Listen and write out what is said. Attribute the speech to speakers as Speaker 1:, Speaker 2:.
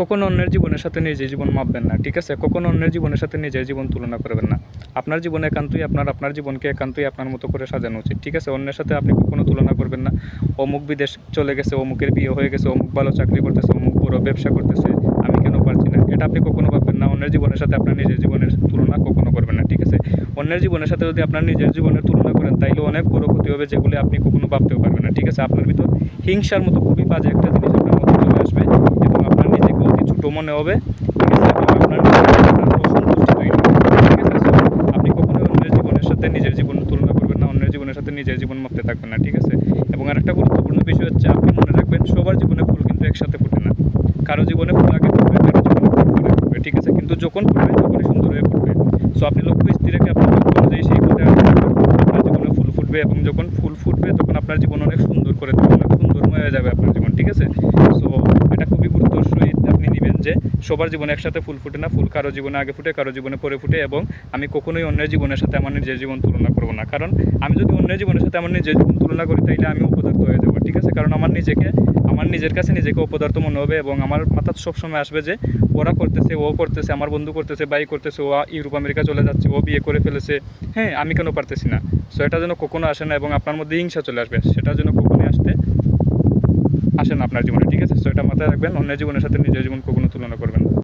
Speaker 1: কখনো অন্যের জীবনের সাথে নিজের জীবন মাপবেন না, ঠিক আছে? কখনো অন্যের জীবনের সাথে নিজের জীবন তুলনা করবেন না। আপনার জীবন একান্তই আপনার আপনার জীবনকে একান্তই আপনার মতো করে সাজানো উচিত, ঠিক আছে? অন্যের সাথে আপনি কখনো তুলনা করবেন না। অমুক বিদেশ চলে গেছে, অমুকের বিয়ে হয়ে গেছে, অমুক ভালো চাকরি করতেছে, অমুক বড় ব্যবসা করতেছে, আমি কেন পারছি না? এটা আপনি কখনো ভাববেন না। অন্যের জীবনের সাথে আপনার নিজের জীবনের তুলনা কখনো করবেন না, ঠিক আছে? অন্যের জীবনের সাথে যদি আপনার নিজের জীবনের তুলনা করেন, তাইলে অনেক বড় ক্ষতি হবে যেগুলি আপনি কখনো ভাবতেও পারবেন না, ঠিক আছে? আপনার ভিতর হিংসার মতো খুবই বাজে একটা জিনিস আপনার মধ্যে চলে আসবে এবং আপনার মনে হবে। আপনি কখনোই অন্যের জীবনের সাথে নিজের জীবন তুলনা করবেন না, অন্যের জীবনের সাথে নিজের জীবন মাপতে থাকবেন না, ঠিক আছে? এবং আরেকটা গুরুত্বপূর্ণ বিষয় হচ্ছে, আপনি মনে রাখবেন, সবার জীবনে ফুল কিন্তু একসাথে ফোটে না। কারও জীবনে ফুল আগে ফুটবে, কারও জীবনে ফুল পরে ফুটবে, ঠিক আছে? কিন্তু যখন ফুটবে, তখনই সুন্দর হয়ে ফুটবে। সো আপনি লক্ষ্য স্থির রেখে আপনার লক্ষ্য অনুযায়ী সেই পথে আপনার জীবনে ফুল ফুটবে এবং যখন ফুল ফুটবে, তখন আপনার জীবন অনেক সুন্দর করে অনেক সুন্দরময় হয়ে যাবে আপনার জীবন, ঠিক আছে? সো এটা খুবই যে সবার জীবনে একসাথে ফুল ফুটে না, ফুল কারও জীবনে আগে ফুটে, কারও জীবনে পরে ফুটে এবং আমি কখনোই অন্যের জীবনের সাথে আমার নিজের জীবন তুলনা করব না। কারণ আমি যদি অন্যের জীবনের সাথে আমার নিজের জীবন তুলনা করি, তাইলে আমি উপদার্থ হয়ে যাব, ঠিক আছে? কারণ আমার নিজেকে, আমার নিজের কাছে নিজেকে অপদার্থ মনে হবে এবং আমার মাথা সবসময় আসবে যে ওরা করতেছে, ও করতেছে, আমার বন্ধু করতেছে, বাই করতেছে, ও ইউরোপ, আমেরিকা চলে যাচ্ছে, ও বিয়ে করে ফেলেছে। হ্যাঁ আমি কেন পারতেছি না? সো এটা যেন কখনো আসে না এবং আপনার মধ্যে হিংসা চলে আসবে, সেটা যেন কখনোই আসতে আসে না আপনার জীবনে, ঠিক আছে? সো এটা মাথায় রাখবেন অন্য জীবনের সাথে নিজের জীবন কখনো তুলনা করবেন